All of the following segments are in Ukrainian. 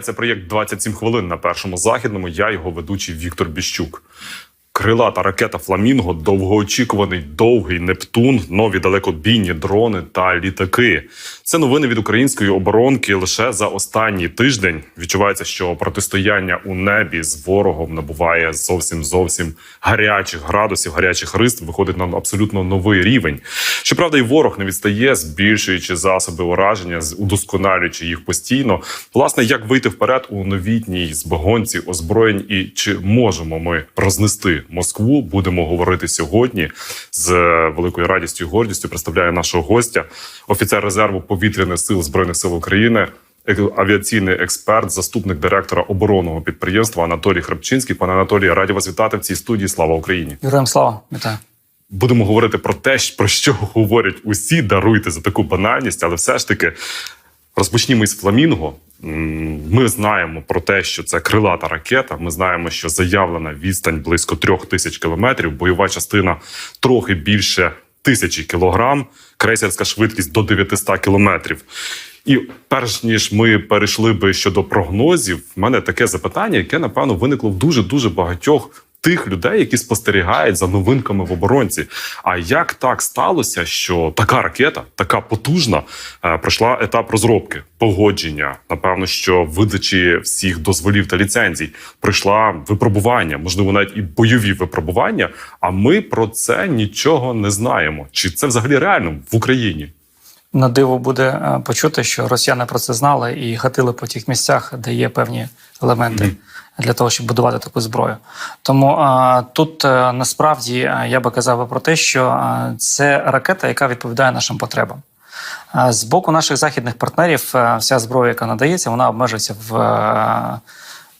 Це проєкт «27 хвилин на першому західному. Я його ведучий Віктор Біщук. Крилата ракета Фламінго, довгоочікуваний довгий Нептун, нові далекобійні дрони та літаки. Це новини від української оборонки. Лише за останній тиждень відчувається, що протистояння у небі з ворогом набуває зовсім зовсім гарячих градусів, гарячих рист. Виходить на абсолютно новий рівень. Щоправда, і ворог не відстає, збільшуючи засоби ураження, удосконалюючи їх постійно. Власне, як вийти вперед у новітній збагонці озброєнь, і чи можемо ми рознести Москву? Будемо говорити сьогодні з е, великою радістю і гордістю. Представляю нашого гостя, офіцер резерву повітряних сил збройних сил України. Авіаційний експерт, заступник директора оборонного підприємства Анатолій Храпчинський. Пане Анатолій, раді вас вітати в цій студії. Слава Україні! Героям слава, вітаю. будемо говорити про те, про що говорять усі. Даруйте за таку банальність, але все ж таки розпочнімо із фламінго. Ми знаємо про те, що це крилата ракета. Ми знаємо, що заявлена відстань близько трьох тисяч кілометрів. Бойова частина трохи більше тисячі кілограм, крейсерська швидкість до 900 кілометрів. І перш ніж ми перейшли би щодо прогнозів, в мене таке запитання, яке напевно виникло в дуже дуже багатьох тих людей, які спостерігають за новинками в оборонці. А як так сталося, що така ракета, така потужна, е, пройшла етап розробки, погодження, напевно, що видачі всіх дозволів та ліцензій, пройшла випробування, можливо, навіть і бойові випробування. А ми про це нічого не знаємо. Чи це взагалі реально в Україні? На диво буде е, почути, що росіяни про це знали і гатили по тих місцях, де є певні елементи для того, щоб будувати таку зброю. Тому е, тут е, насправді я би казав би про те, що це ракета, яка відповідає нашим потребам. З боку наших західних партнерів, вся зброя, яка надається, вона обмежується в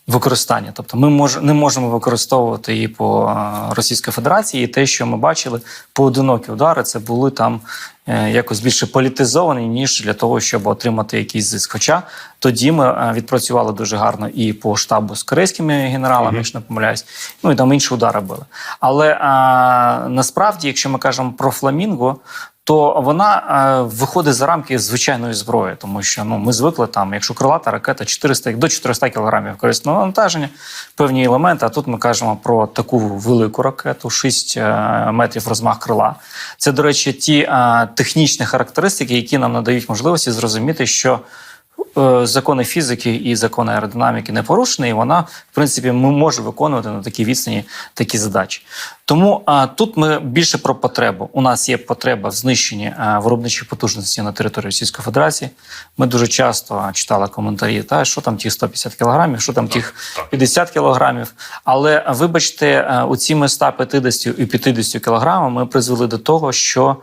використанні. Тобто, ми мож, не можемо використовувати її по е, Російській Федерації. І те, що ми бачили, поодинокі удари, це були там е, якось більше політизовані, ніж для того, щоб отримати якийсь зиск. Хоча тоді ми е, відпрацювали дуже гарно і по штабу з корейськими генералами, якщо не помиляюсь, ну і там інші удари були. Але е, насправді, якщо ми кажемо про фламінго, то вона е, виходить за рамки звичайної зброї, тому що ну ми звикли там, якщо крилата ракета 400, до 400 кілограмів корисного навантаження, певні елементи. А тут ми кажемо про таку велику ракету, 6 е, метрів розмах крила. Це, до речі, ті е, технічні характеристики, які нам надають можливості зрозуміти, що закони фізики і закони аеродинаміки не порушені, і вона, в принципі, може виконувати на такій відстані такі задачі. Тому а, тут ми більше про потребу. У нас є потреба в знищенні а, виробничих потужностей на території Російської Федерації. Ми дуже часто читали коментарі, та що там ті 150 кілограмів, що там тих 50 кілограмів. Але а, вибачте, у цими 150 і 50 кілограмами ми призвели до того, що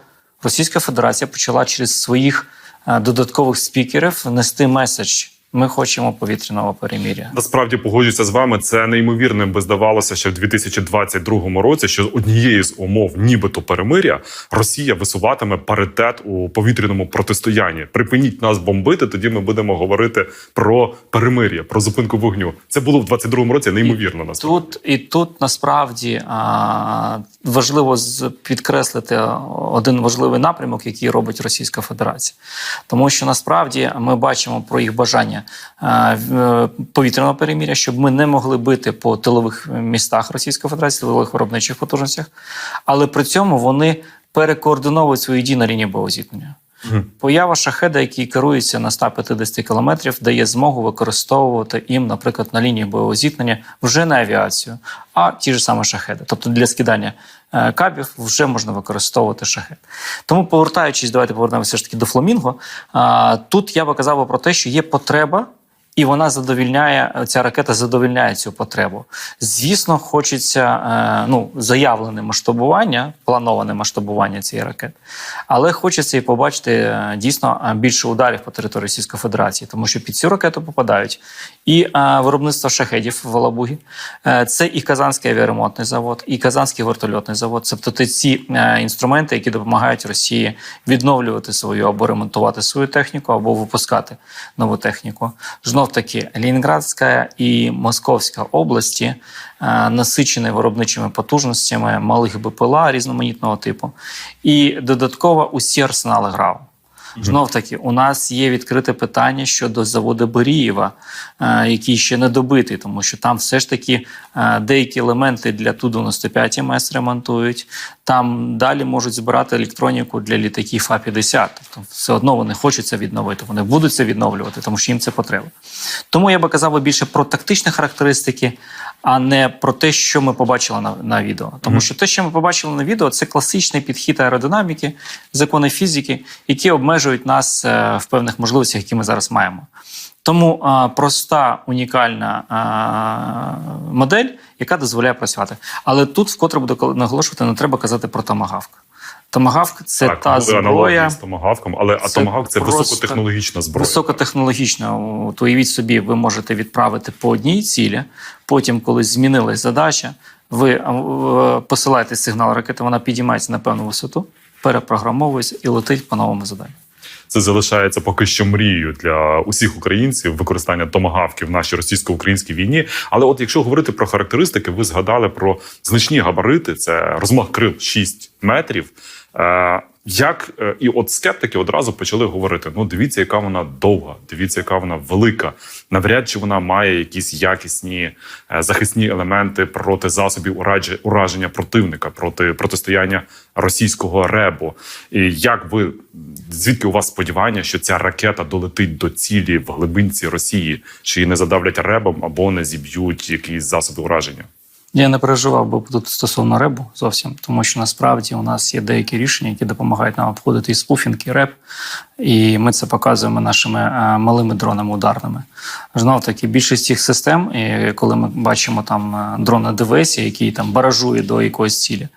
Російська Федерація почала через своїх е, додаткових спікерів нести меседж. Ми хочемо повітряного переміря. Насправді погоджуюся з вами. Це неймовірним би здавалося ще в 2022 році, що однією з умов, нібито перемиря, Росія висуватиме паритет у повітряному протистоянні. Припиніть нас бомбити, тоді ми будемо говорити про перемир'я, про зупинку вогню. Це було в 22 році. Неймовірно насправді. Тут і тут насправді а, важливо підкреслити один важливий напрямок, який робить Російська Федерація, тому що насправді ми бачимо про їх бажання повітряного переміря, щоб ми не могли бити по тилових містах Російської Федерації, тилових виробничих потужностях, але при цьому вони перекоординовують свої дії на лінії боєзіткнення. Поява шахеда, який керується на 150 кілометрів, дає змогу використовувати їм, наприклад, на лінії бойового зіткнення вже не авіацію, а ті ж саме шахеди. Тобто для скидання е, кабів вже можна використовувати шахет. Тому, повертаючись, давайте повернемося ж таки до фламінго. Тут я би казав про те, що є потреба. І вона задовільняє ця ракета задовільняє цю потребу. Звісно, хочеться е, ну заявлене масштабування, плановане масштабування цієї ракети, але хочеться і побачити е, дійсно е, більше ударів по території Російської Федерації, тому що під цю ракету попадають і виробництво шахедів в Волобугі, е, це і Казанський авіаремонтний завод, і Казанський вертольотний завод. Тобто ці інструменти, які допомагають Росії відновлювати свою або ремонтувати свою техніку, або випускати нову техніку. Знов таки Лінінградська і Московська області е, насичені виробничими потужностями малих БПЛА різноманітного типу, і додатково усі арсенали ГРАУ. Знов таки, у нас є відкрите питання щодо заводу Борієва, е, який ще не добитий, тому що там все ж таки е, деякі елементи для Ту-95 МС ремонтують. Там далі можуть збирати електроніку для літаків А-50. Тобто все одно вони хочуть це відновити, вони будуть це відновлювати, тому що їм це потреба. Тому я би казав би більше про тактичні характеристики, а не про те, що ми побачили на, на відео. Тому що те, що ми побачили на відео, це класичний підхід аеродинаміки, закони фізики, які обмежують нас е, в певних можливостях, які ми зараз маємо. Тому а, проста унікальна а, модель, яка дозволяє працювати. Але тут вкотре буду наголошувати, не треба казати про томагавк. Томагавк це так, та зброя. з томагавком, але а томагавк це високотехнологічна зброя. Високотехнологічна. От уявіть собі, ви можете відправити по одній цілі. Потім, коли змінилась задача, ви е, посилаєте сигнал ракети, вона підіймається на певну висоту, перепрограмовується і летить по новому заданню. Це залишається поки що мрією для усіх українців використання томагавків в нашій російсько-українській війні. Але от якщо говорити про характеристики, ви згадали про значні габарити: це розмах крил 6 метрів. Е, як е, і от скептики одразу почали говорити: ну дивіться, яка вона довга, дивіться, яка вона велика. Навряд чи вона має якісь якісні е, захисні елементи проти засобів ураження противника, проти протистояння російського ребу. І як ви звідки у вас сподівання, що ця ракета долетить до цілі в глибинці Росії, що її не задавлять ребом або не зіб'ють якісь засоби ураження? Я не переживав би тут стосовно ребу зовсім, тому що насправді у нас є деякі рішення, які допомагають нам обходити і спуфінг, і реп, і ми це показуємо нашими е, малими дронами ударними. Знов таки, більшість цих систем, і коли ми бачимо там е, дрони ДВС, які там баражує до якоїсь цілі.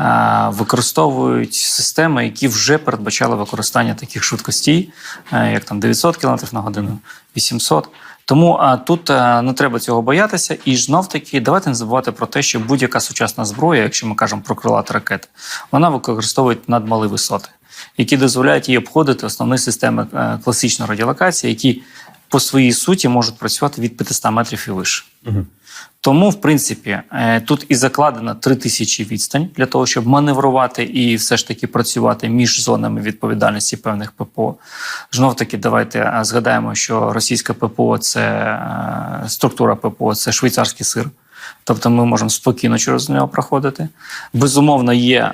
е, Використовують системи, які вже передбачали використання таких швидкостей, як там 900 км на годину, 800. Тому а, тут а, не треба цього боятися. І знов таки, давайте не забувати про те, що будь-яка сучасна зброя, якщо ми кажемо про крилаті ракети, вона використовує надмали висоти, які дозволяють їй обходити основні системи е, класичної радіолокації, які по своїй суті можуть працювати від 500 метрів і вище. Тому, в принципі, е, тут і закладено 3000 відстань для того, щоб маневрувати і все ж таки працювати між зонами відповідальності певних ППО. Знов таки, давайте е, згадаємо, що російське ППО це е, структура ППО, це швейцарський сир. Тобто ми можемо спокійно через нього проходити. Безумовно, є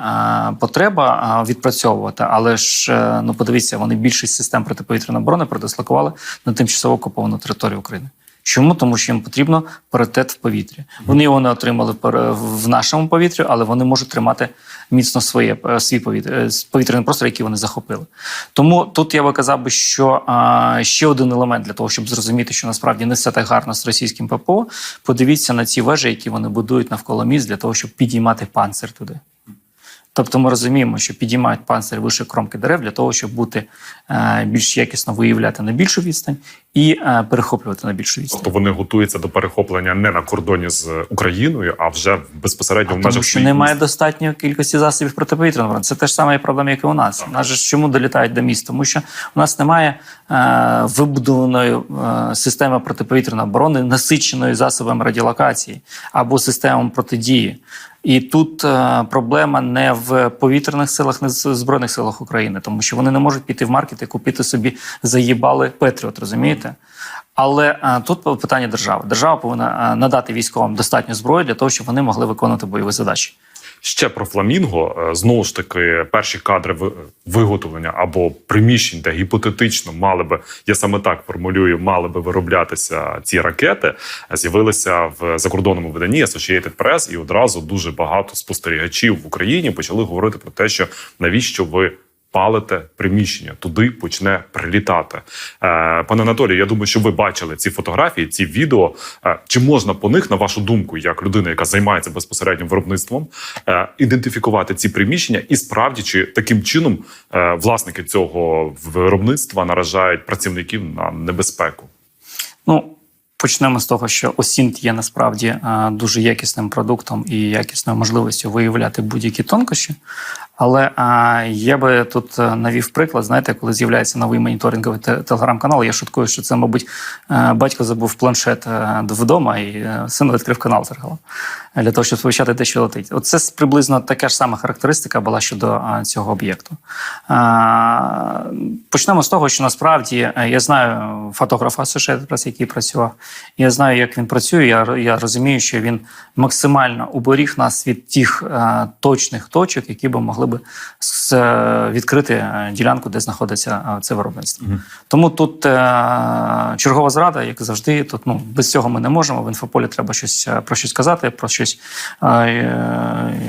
потреба відпрацьовувати, але ж ну подивіться, вони більшість систем протиповітряної оборони передислокували на тимчасово окуповану територію України. Чому? Тому що їм потрібно паритет в повітрі. Вони його не отримали в нашому повітрі, але вони можуть тримати міцно своє е, свій повітря, е, повітряний простор, який вони захопили. Тому тут я би казав би, що а, ще один елемент для того, щоб зрозуміти, що насправді не все так гарно з російським ППО. Подивіться на ці вежі, які вони будують навколо міст для того, щоб підіймати панцир туди. Тобто ми розуміємо, що підіймають панцир вище кромки дерев для того, щоб бути е, більш якісно виявляти на більшу відстань і е, перехоплювати на більшу відстань. Тобто вони готуються до перехоплення не на кордоні з Україною, а вже безпосередньо в Тому межах що немає міст. достатньої кількості засобів протиповітряної оборони. Це теж саме проблема, як і у нас. У нас же чому долітають до міст? Тому що у нас немає е, вибудованої е, системи протиповітряної оборони, насиченої засобами радіолокації або системами протидії. І тут е, проблема не в повітряних силах, не в збройних силах України, тому що вони не можуть піти в маркет і купити собі заїбали Петріот, розумієте? Але е, тут питання держави. Держава повинна е, надати військовим достатньо зброї для того, щоб вони могли виконувати бойові задачі. Ще про фламінго Е, знову ж таки перші кадри виготовлення або приміщень, де гіпотетично мали би я саме так формулюю, мали би вироблятися ці ракети. З'явилися в закордонному виданні Associated Press, і одразу дуже багато спостерігачів в Україні почали говорити про те, що навіщо ви. Палите приміщення, туди почне прилітати. Е, пане Анатолію, я думаю, що ви бачили ці фотографії, ці відео. Е, чи можна по них, на вашу думку, як людина, яка займається безпосередньо виробництвом, е, ідентифікувати ці приміщення, і справді чи таким чином власники цього виробництва наражають працівників на небезпеку? Ну, почнемо з того, що Осінт є насправді дуже якісним продуктом і якісною можливістю виявляти будь-які тонкощі. Але а, я би тут е, навів приклад. Знаєте, коли з'являється новий моніторинговий телеграм-канал, я шуткую, що це, мабуть, е, батько забув планшет е, вдома, і син відкрив канал зеркало для того, щоб сповіщати те, що летить. Оце приблизно така ж сама характеристика була щодо цього об'єкту. Почнемо з того, що насправді я знаю фотографа Press, який працював. Я знаю, як він працює. Я, я розумію, що він максимально уберіг нас від тих точних точок, які би могли би с- е, відкрити е, ділянку, де знаходиться е, це виробництво. Тому тут е, чергова зрада, як завжди. Тут ну без цього ми не можемо. В інфополі треба щось про щось казати, про щось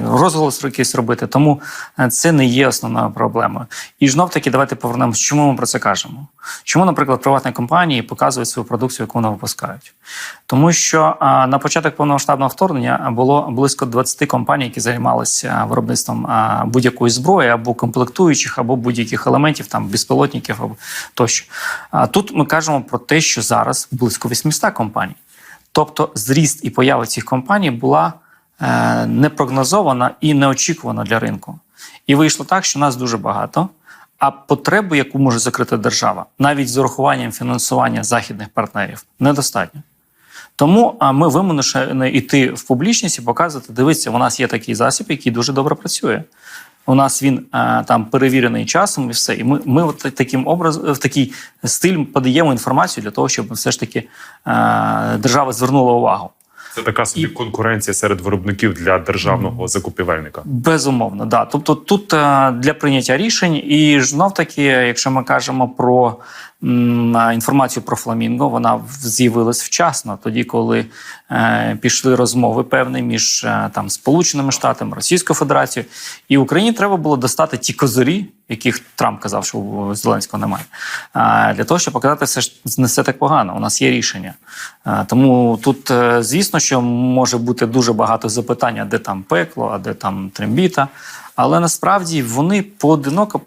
розголос якийсь робити. Тому це не є основною проблемою. І знов таки, давайте повернемось. Чому ми про це кажемо? Чому, наприклад, приватні компанії показують свою продукцію, яку вони випускають? Тому що на початок повномасштабного вторгнення було близько 20 компаній, які займалися виробництвом будь-якої зброї або комплектуючих, або будь-яких елементів, там безпілотників або тощо. Тут ми кажемо про те, що зараз близько 800 компаній. Тобто, зріст і поява цих компаній була е, непрогнозована і неочікувана для ринку. І вийшло так, що нас дуже багато. А потребу, яку може закрити держава, навіть з урахуванням фінансування західних партнерів, недостатньо. Тому ми вимушені йти в публічність і показувати, дивіться, у нас є такий засіб, який дуже добре працює. У нас він там перевірений часом і все. І ми, ми от таким образ, в такий стиль подаємо інформацію для того, щоб все ж таки держава звернула увагу. Це така собі конкуренція серед виробників для державного закупівельника. Безумовно, да. Тобто тут е, для прийняття рішень, і знов таки, якщо ми кажемо про е, інформацію про фламінго, вона з'явилась вчасно, тоді, коли е, пішли розмови певні між е, там Сполученими Штатами, Російською Федерацією, і Україні треба було достати ті козирі, яких Трамп казав, що у Зеленського немає, е, для того, щоб показати, все ж не все так погано. У нас є рішення. Е, Тому тут, е, звісно, що може бути дуже багато запитань, де там пекло, а де там трембіта. Але насправді вони поодиноко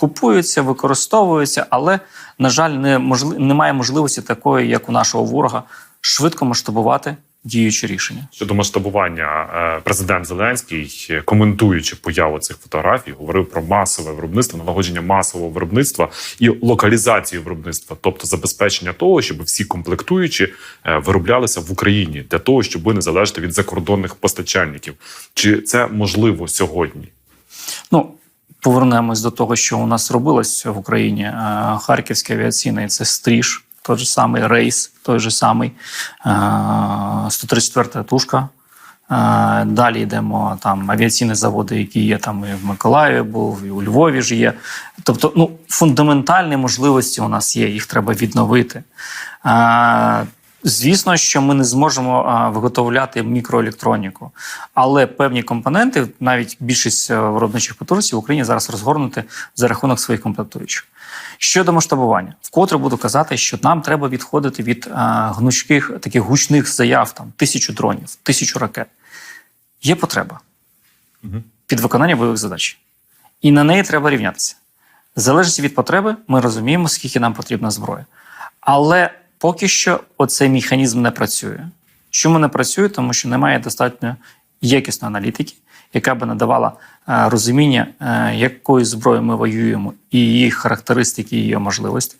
купуються, використовуються, але, на жаль, не можли... немає можливості такої, як у нашого ворога, швидко масштабувати діючі рішення. Щодо масштабування, е, президент Зеленський, коментуючи появу цих фотографій, говорив про масове виробництво, налагодження масового виробництва і локалізацію виробництва, тобто забезпечення того, щоб всі комплектуючі е, вироблялися в Україні для того, щоб не залежати від закордонних постачальників. Чи це можливо сьогодні? Ну, повернемось до того, що у нас робилось в Україні. Е, Харківський авіаційний це стріж, той же самий рейс, той же самий е, 134 тушка. Е, Далі йдемо там авіаційні заводи, які є там і в Миколаєві, був, і у Львові ж є. Тобто, ну, фундаментальні можливості у нас є, їх треба відновити. Е, Звісно, що ми не зможемо а, виготовляти мікроелектроніку, але певні компоненти, навіть більшість е, виробничих потужностей в Україні зараз розгорнуті за рахунок своїх комплектуючих. Щодо масштабування, вкотре буду казати, що нам треба відходити від а, гнучких таких гучних заяв, там тисячу дронів, тисячу ракет. Є потреба під виконання бойових задач, і на неї треба рівнятися. Залежить від потреби, ми розуміємо, скільки нам потрібна зброя. Але поки що оцей механізм не працює. Чому не працює? Тому що немає достатньо якісної аналітики, яка би надавала е, розуміння, е, якою зброєю ми воюємо, і її характеристики, і її можливості.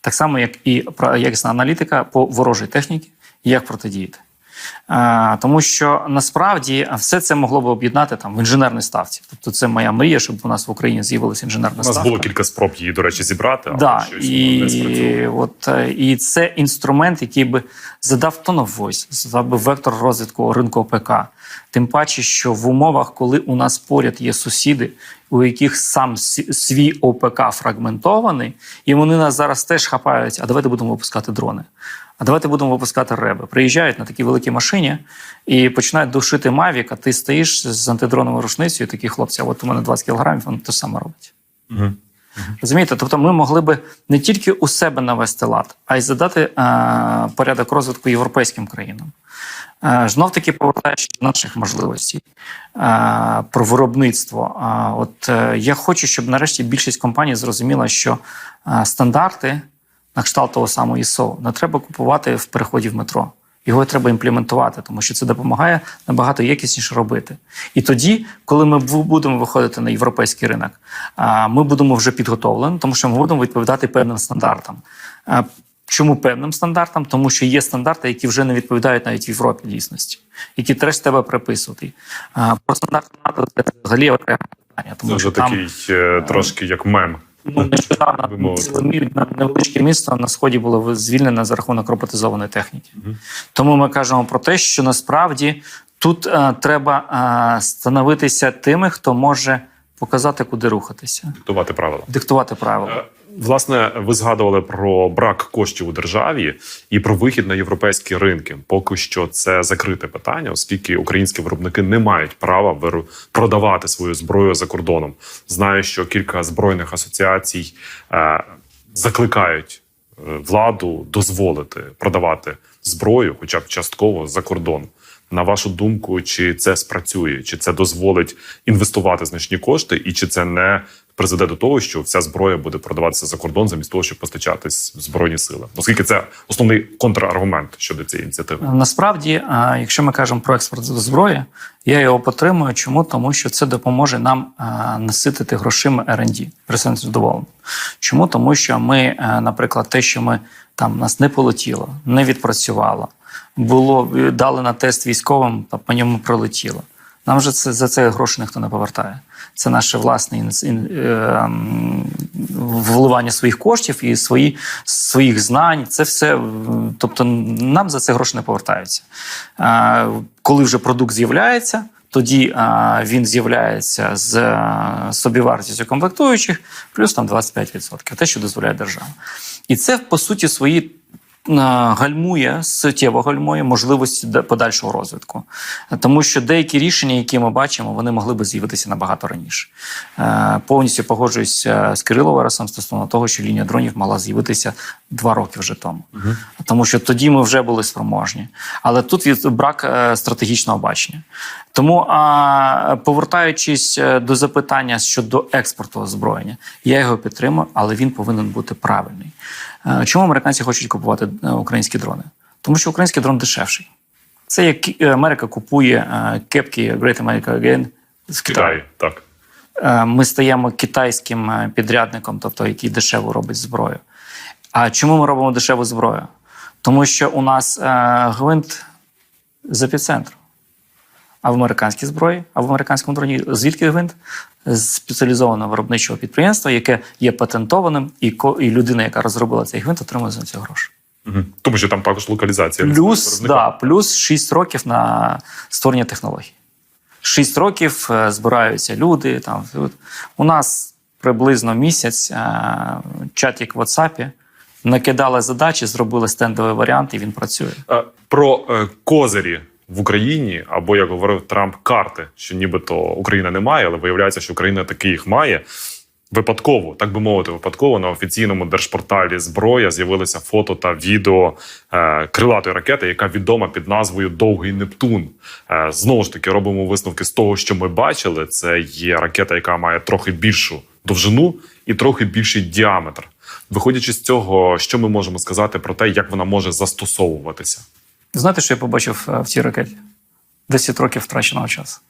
Так само, як і якісна аналітика по ворожій техніці, як протидіяти. Е, Тому що насправді все це могло б об'єднати там в інженерній ставці. Тобто, це моя мрія, щоб у нас в Україні з'явилася інженерна У нас ставка. було кілька спроб її, до речі, зібрати, але Да, щось і, не от, е, і це інструмент, який би задав тон voice, задав би вектор розвитку ринку ОПК. Тим паче, що в умовах, коли у нас поряд є сусіди, у яких сам свій ОПК фрагментований, і вони нас зараз теж хапають, а давайте будемо випускати дрони. А давайте будемо випускати реби. Приїжджають на такій великій машині і починають душити Мавік, а ти стоїш з антидроновою рушницею, і такі хлопці, а от у мене 20 кілограмів, вони те саме роблять. Мгм. Розумієте? Тобто ми могли би не тільки у себе навести лад, а й задати е, порядок розвитку європейським країнам. Е, знов таки повертаючись до наших можливостей е, про виробництво. Е, от я хочу, щоб нарешті більшість компаній зрозуміла, що стандарти на кшталт того самого ІСО не треба купувати в переході в метро. Його треба імплементувати, тому що це допомагає набагато якісніше робити. І тоді, коли ми будемо виходити на європейський ринок, ми будемо вже підготовлені, тому що ми будемо відповідати певним стандартам. А, Чому певним стандартам? Тому що є стандарти, які вже не відповідають навіть в Європі дійсності, які теж треба приписувати. А, Про стандарти НАТО це взагалі окреме питання, Це тому вже що там такий е, трошки як мем. Ну, нещодавно невеличке місто на сході було звільнене за рахунок роботизованої техніки. Тому ми кажемо про те, що насправді тут е, треба е, становитися тими, хто може показати, куди рухатися, Диктувати правила. диктувати правила. Власне, ви згадували про брак коштів у державі і про вихід на європейські ринки. Поки що це закрите питання, оскільки українські виробники не мають права продавати свою зброю за кордоном. Знаю, що кілька збройних асоціацій е, закликають е, владу дозволити продавати зброю, хоча б частково за кордон. На вашу думку, чи це спрацює, чи це дозволить інвестувати значні кошти, і чи це не призведе до того, що вся зброя буде продаватися за кордон, замість того, щоб постачатись в збройні сили, оскільки це основний контраргумент щодо цієї ініціативи. Насправді, е, якщо ми кажемо про експорт зброї, я його підтримую. Чому? Тому що це допоможе нам е, наситити грошима Research and Development. Чому? Тому що ми, е, наприклад, те, що ми там нас не полетіло, не відпрацювало, було е, дали на тест військовим, та по ньому пролетіло. Нам вже це за це гроші ніхто не повертає. Це наше власне ін- ін- е, вливання своїх коштів і свої, своїх знань. Це все, тобто нам за це гроші не повертаються. Коли вже продукт з'являється, тоді він з'являється з е, собівартістю комплектуючих, плюс там 25%, те, що дозволяє держава. І це по суті свої гальмує суттєво гальмує можливості подальшого розвитку, тому що деякі рішення, які ми бачимо, вони могли би з'явитися набагато раніше. Е, Повністю погоджуюся з Кириловарасом стосовно того, що лінія дронів мала з'явитися два роки вже тому, тому що тоді ми вже були спроможні. Але тут від брак е, стратегічного бачення. Тому, а, повертаючись е, до запитання щодо експорту озброєння, я його підтримую, але він повинен бути правильний. Е, Чому американці хочуть купувати е, українські дрони? Тому що український дрон дешевший. Це як Америка купує е, кепки Great America Again з Китаю. Так. Ми стаємо китайським підрядником, тобто який дешево робить зброю. А чому ми робимо дешеву зброю? Тому що у нас гвинт з епіцентру. А в американській зброї, а в американському дроні звідки гвинт? З спеціалізованого виробничого підприємства, яке є патентованим, і, ко- і людина, яка розробила цей гвинт, отримує за це гроші. Угу. Тому що там також локалізація. Плюс, да, плюс 6 років на створення технологій. 6 років е, збираються люди. Там. У нас приблизно місяць е, чатик в WhatsApp, накидали задачі, зробили стендовий варіант, і він працює. Е, Про козирі в Україні, або як говорив Трамп, карти, що нібито Україна не має, але виявляється, що Україна таки їх має. Випадково, так би мовити, випадково на офіційному держпорталі зброя з'явилися фото та відео е, крилатої ракети, яка відома під назвою Довгий Нептун. Е, знову ж таки, робимо висновки з того, що ми бачили. Це є ракета, яка має трохи більшу довжину і трохи більший діаметр. Виходячи з цього, що ми можемо сказати про те, як вона може застосовуватися? Знаєте, що я побачив е, в цій ракеті? 10 років втраченого часу.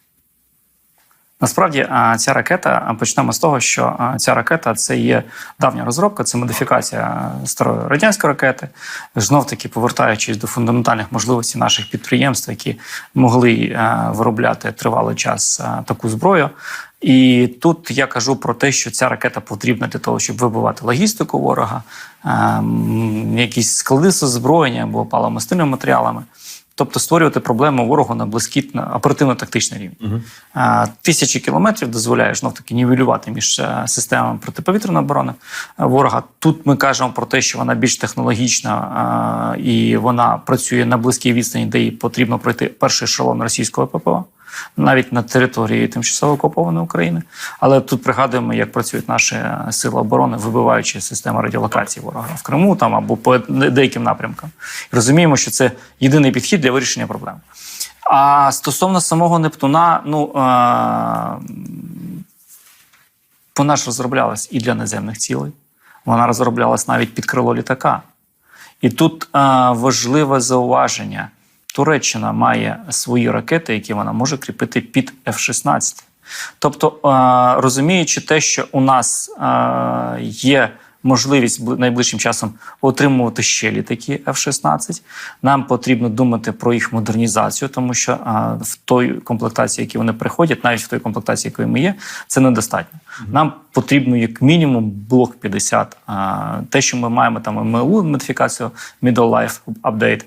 Насправді, ця ракета, почнемо з того, що ця ракета це є давня розробка, це модифікація старої радянської ракети. Знов таки повертаючись до фундаментальних можливостей наших підприємств, які могли виробляти тривалий час таку зброю. І тут я кажу про те, що ця ракета потрібна для того, щоб вибивати логістику ворога, а, м, якісь склади з озброєння або паливомастильними матеріалами. Тобто створювати проблему ворогу на близький на оперативно-тактичний рівень. А, Тисячі кілометрів дозволяє знов таки нівелювати між е, системами протиповітряної оборони е, ворога. Тут ми кажемо про те, що вона більш технологічна а, і вона працює на близькій відстані, де їй потрібно пройти перший ешелон російського ППО. Навіть на території тимчасово окупованої України, але тут пригадуємо, як працюють наші сили оборони, вибиваючи систему радіолокації ворога в Криму там або по деяким напрямкам. І розуміємо, що це єдиний підхід для вирішення проблем. А стосовно самого Нептуна, ну е- вона ж розроблялась і для наземних цілей, вона розроблялась навіть під крило літака. І тут е- важливе зауваження. Туреччина має свої ракети, які вона може кріпити під F-16. Тобто, е, розуміючи те, що у нас е, є можливість найближчим часом отримувати ще літаки F-16, нам потрібно думати про їх модернізацію, тому що в той комплектації, які вони приходять, навіть в той комплектації, якої ми є, це недостатньо. Нам потрібно як мінімум блок 50. Е, Те, що ми маємо там МЛУ модифікацію Middle Life Update,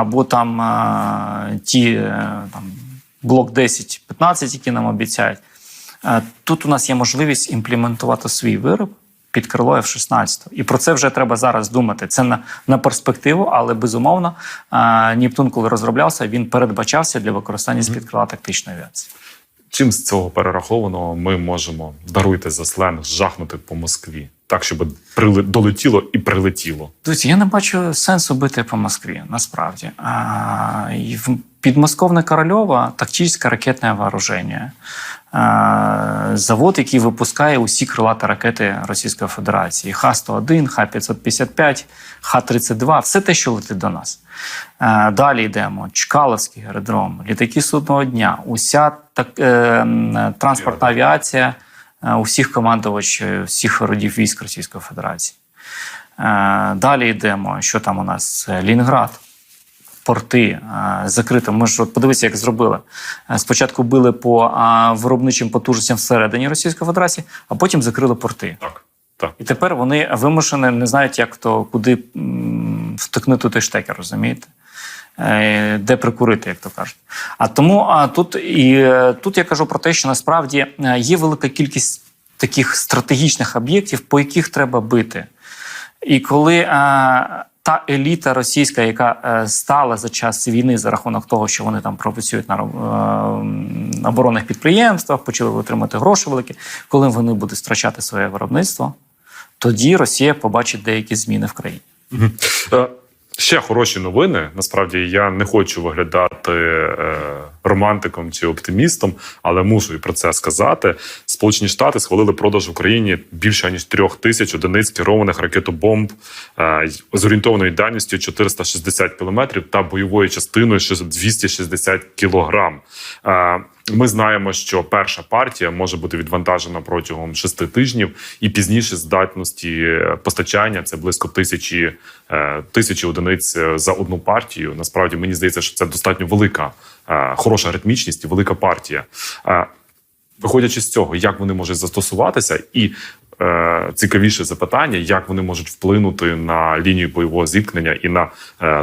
або там ті е, там блок 10-15, які нам обіцяють. Е, Тут у нас є можливість імплементувати свій вироб під крило F-16. І про це вже треба зараз думати. Це на, на перспективу, але безумовно, е, Нептун, коли розроблявся, він передбачався для використання з-під крила тактичної авіації. Чим з цього перерахованого ми можемо даруйте за сленг жахнути по Москві, так щоб прили... долетіло і прилетіло. Друзі, я не бачу сенсу бити по Москві, насправді. А, і в підмосковне Корольова тактичне ракетне вооруження. Завод, який випускає усі крилаті ракети Російської Федерації: Х-101, Х-555, Х-32, все те, що летить до нас. Далі йдемо. Чкаловський аеродром, літаки судного дня, уся так, е, транспортна авіація е, усіх командувачів, всіх родів військ Російської Федерації. Е, Далі йдемо. Що там у нас? Е, Лінград, порти е, закрито. Ми ж от подивіться, як зробили. Е, Спочатку били по виробничим потужностям всередині Російської Федерації, а потім закрили порти. Так, так. І тепер вони вимушені, не знають, як то куди втикнути той штекер, розумієте? Е, Де прикурити, як то кажуть. А тому а, тут і е, тут я кажу про те, що насправді е, є велика кількість таких стратегічних об'єктів, по яких треба бити. І коли е, та еліта російська, яка е, стала за час війни за рахунок того, що вони там пропрацюють на е, оборонних підприємствах, почали отримати гроші великі, коли вони будуть втрачати своє виробництво, тоді Росія побачить деякі зміни в країні. Ще хороші новини. Насправді я не хочу виглядати е, романтиком чи оптимістом, але мушу і про це сказати. Сполучені Штати схвалили продаж в Україні більше ніж трьох тисяч одиниць керованих ракетобомб е, з орієнтовною дальністю 460 кілометрів та бойовою частиною ще 260 кілограм. Е, ми знаємо, що перша партія може бути відвантажена протягом шести тижнів, і пізніше здатності е, постачання це близько тисячі, е, тисячі одиниць е, за одну партію. Насправді мені здається, що це достатньо велика, хороша ритмічність і велика партія. Виходячи з цього, як вони можуть застосуватися, і цікавіше запитання, як вони можуть вплинути на лінію бойового зіткнення і на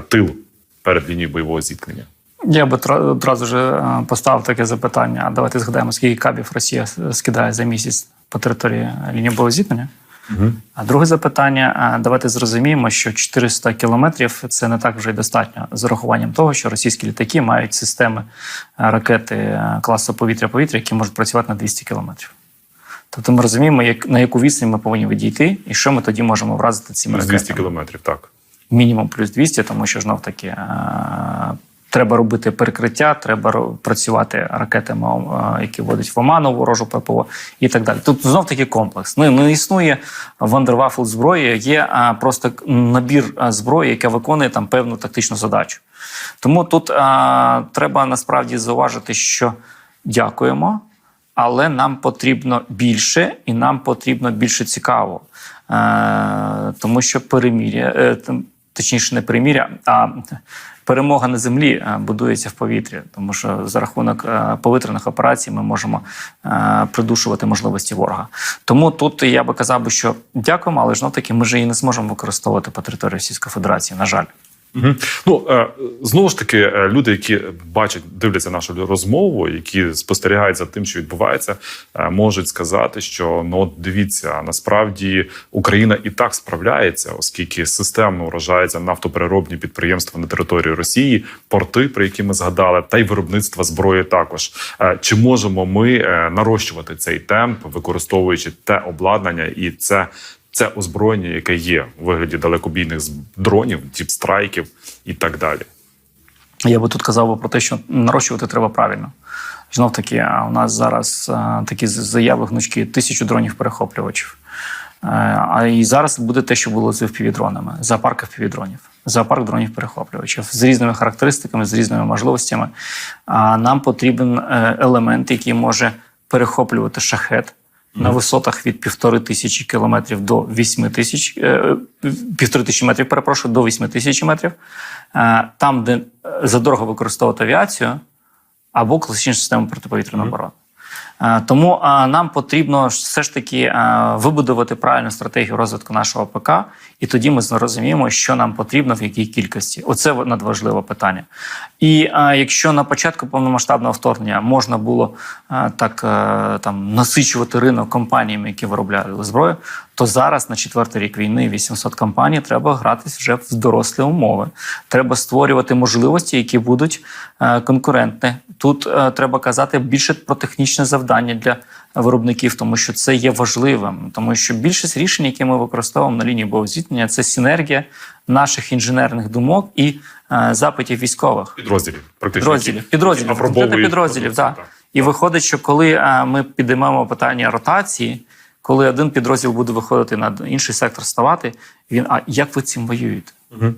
тил перед лінією бойового зіткнення. Я би одразу ж е, поставив таке запитання. Давайте згадаємо, скільки кабів Росія скидає за місяць по території лінії бойового зіткнення. Угу. А друге запитання: давайте зрозуміємо, що 400 кілометрів це не так вже й достатньо з урахуванням того, що російські літаки мають системи е, ракети е, класу повітря-повітря, які можуть працювати на 200 кілометрів. Тобто ми розуміємо, як, на яку відстань ми повинні відійти, і що ми тоді можемо вразити цими Плюс 200 ракетами. кілометрів, так. Мінімум плюс 200, тому що знов таки е, треба робити перекриття, треба працювати ракетами, які вводять в оману ворожу ППО і так далі. Тут знов таки комплекс. Ну, не існує вандервафл зброї, є просто набір зброї, яка виконує там певну тактичну задачу. Тому тут е, треба насправді зауважити, що дякуємо. Але нам потрібно більше, і нам потрібно більше цікаво, е, тому що переміря, е, точніше, не переміря, а перемога на землі е, будується в повітрі, тому що за рахунок е, повітряних операцій ми можемо е, придушувати можливості ворога. Тому тут я би казав що дякуємо, але ж таки ми ж її не зможемо використовувати по території Російської Федерації. На жаль. Угу. Ну е, знову ж таки, е, люди, які бачать, дивляться нашу розмову, які спостерігають за тим, що відбувається, е, можуть сказати, що ну от дивіться, насправді Україна і так справляється, оскільки системно вражаються нафтопереробні підприємства на території Росії, порти, про які ми згадали, та й виробництво зброї також. Чи можемо ми нарощувати цей темп, використовуючи те обладнання і це це озброєння, яке є у вигляді далекобійних дронів, діпстрайків і так далі. Я би тут казав про те, що нарощувати треба правильно. Знов таки, а у нас зараз такі заяви гнучки тисячу дронів перехоплювачів. Е, А і зараз буде те, що було з впівдронами, зоопарк впівдронів. зоопарк дронів перехоплювачів з різними характеристиками, з різними можливостями. А нам потрібен е, елемент, який може перехоплювати шахет. На висотах від півтори тисячі кілометрів до вісьми тисяч е, півтори тисячі метрів, перепрошую, до вісьми тисяч метрів. Е, Там, де е, задорого використовувати авіацію або класичну систему протиповітряної оборони. Е, Тому е, нам потрібно все ж таки е, вибудувати правильну стратегію розвитку нашого ПК, і тоді ми зрозуміємо, що нам потрібно в якій кількості. Оце надважливе питання. І якщо на початку повномасштабного вторгнення можна було так там насичувати ринок компаніями, які виробляли зброю, то зараз на четвертий рік війни 800 компаній треба гратись вже в дорослі умови. Треба створювати можливості, які будуть е, конкурентні. Тут е, треба казати більше про технічне завдання для виробників, тому що це є важливим, тому що більшість рішень, які ми використовуємо на лінії бойового це синергія наших інженерних думок і е, запитів військових. Підрозділів, практично. Підрозділів, підрозділів, підрозділів, так. І виходить, що коли ми підіймемо питання ротації, коли один підрозділ буде виходити на інший сектор ставати, він а як ви цим воюєте? Мгм.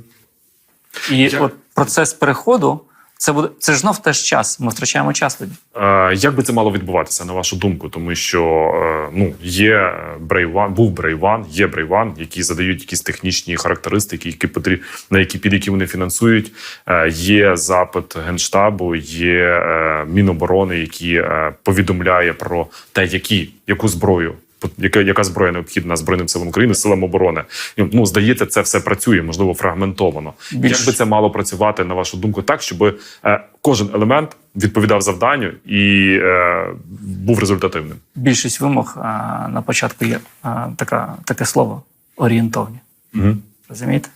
І Я- от процес переходу це буде це ж знов теж час. Ми втрачаємо час тоді. Е, Як би це мало відбуватися, на вашу думку? Тому що е, ну є Брейван, був Брейван, є Брейван, які задають якісь технічні характеристики, які потрібні на які під які вони фінансують. Е, Є запит генштабу, є е, міноборони, які е, повідомляє про те, які яку зброю. Яка, яка зброя необхідна Збройним силам України, силам оборони? Ну здається, це все працює, можливо, фрагментовано. Більш- Як би це мало працювати на вашу думку, так щоб е, кожен елемент відповідав завданню і е, був результативним? Більшість вимог а, на початку є а, така, таке слово орієнтовні. Угу. Розумієте?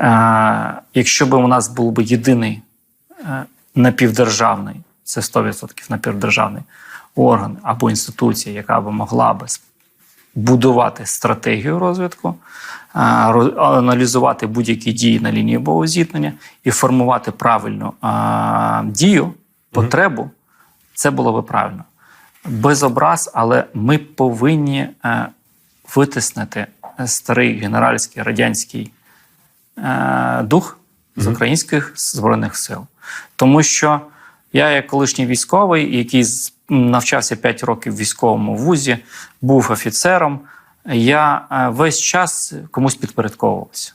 А, якщо б у нас був би єдиний е, напівдержавний, це 100% напівдержавний орган або інституція, яка б могла б будувати стратегію розвитку, аналізувати будь-які дії на лінії бойового зіткнення і формувати правильну дію, потребу, це було би правильно. Без образ, але ми повинні е, витиснити старий генеральський радянський е, дух з українських збройних сил. Тому що я, як колишній військовий, який з- навчався 5 років в військовому вузі, був офіцером, я е, весь час комусь підпорядковувався.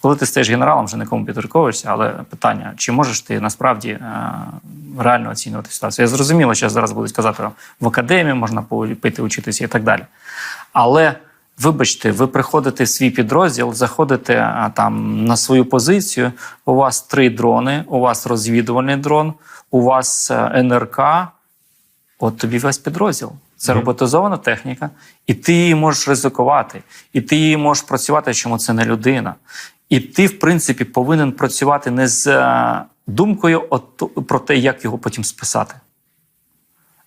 Коли ти стаєш генералом, вже нікому підпорядковуєшся, але питання, чи можеш ти насправді е, реально оцінювати ситуацію? Я зрозуміло, що зараз будуть казати в академії, можна піти учитися і так далі. Але вибачте, ви приходите в свій підрозділ, заходите там на свою позицію. У вас три дрони, у вас розвідувальний дрон, у вас е, НРК. От тобі весь підрозділ. Це Мгм. роботизована техніка, і ти її можеш ризикувати, і ти її можеш працювати, чому це не людина. І ти, в принципі, повинен працювати не з е, думкою от, про те, як його потім списати,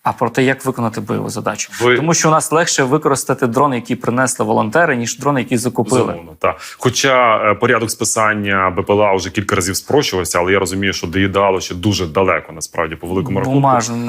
а про те, як виконати бойову задачу. Ви- Тому що у нас легше використати дрони, які принесли волонтери, ніж дрони, які закупили. Безумовно, так. Хоча е, порядок списання БПЛА вже кілька разів спрощувався, але я розумію, що до ідеалу ще дуже далеко, насправді, по великому рахунку.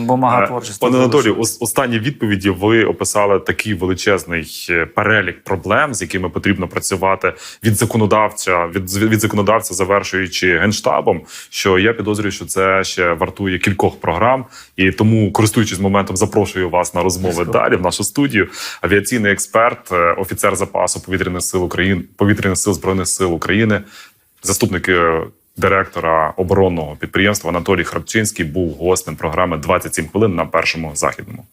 Бумага Е, творчість. Пане Анатолію, ос- останні відповіді ви описали такий величезний е, перелік проблем, з якими потрібно працювати від законодавця, від, від законодавця, завершуючи генштабом. Що я підозрюю, що це ще вартує кількох програм, і тому, користуючись моментом, запрошую вас на розмови далі в нашу студію. Авіаційний експерт, е, офіцер запасу повітряних сил України, повітряних сил збройних сил України, заступник е, директора оборонного підприємства Анатолій Храпчинський був гостем програми «27 хвилин на першому західному.